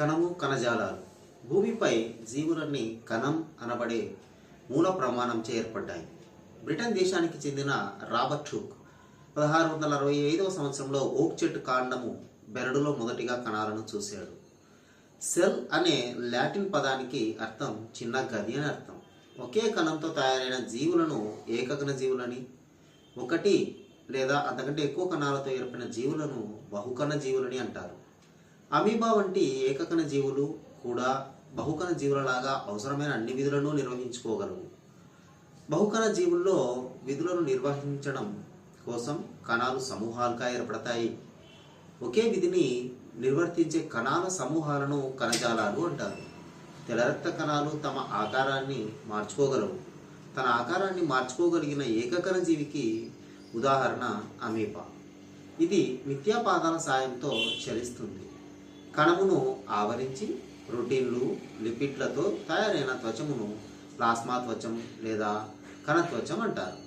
కణము కణజాలాలు. భూమిపై జీవులన్నీ కణం అనబడే మూల ప్రమాణంచే ఏర్పడ్డాయి. బ్రిటన్ దేశానికి చెందిన రాబర్ట్ హుక్ పదహారు వందల అరవై ఐదవ సంవత్సరంలో ఓక్ చెట్టు కాండము బెరడులో మొదటిగా కణాలను చూశాడు. సెల్ అనే లాటిన్ పదానికి అర్థం చిన్న గది అని అర్థం. ఒకే కణంతో తయారైన జీవులను ఏకకణ జీవులని ఒకటి లేదా అంతకంటే ఎక్కువ కణాలతో ఏర్పడిన జీవులను బహుకణ జీవులని అంటారు. అమీబా వంటి ఏకకణ జీవులు కూడా బహుకణ జీవులలాగా అవసరమైన అన్ని విధులను నిర్వహించుకోగలవు. బహుకణ జీవుల్లో విధులను నిర్వహించడం కోసం కణాలు సమూహాలుగా ఏర్పడతాయి. ఒకే విధిని నిర్వర్తించే కణాల సమూహాలను కణజాలాలు అంటారు. తెలరక్త కణాలు తమ ఆకారాన్ని మార్చుకోగలవు. తన ఆకారాన్ని మార్చుకోగలిగిన ఏకకణ జీవికి ఉదాహరణ అమీబా. ఇది మిథ్యాపాదాల సాయంతో చలిస్తుంది. కణమును ఆవరించి ప్రోటీన్లు లిపిడ్లతో తయారైన త్వచమును ప్లాస్మా త్వచం లేదా కణత్వచం అంటారు.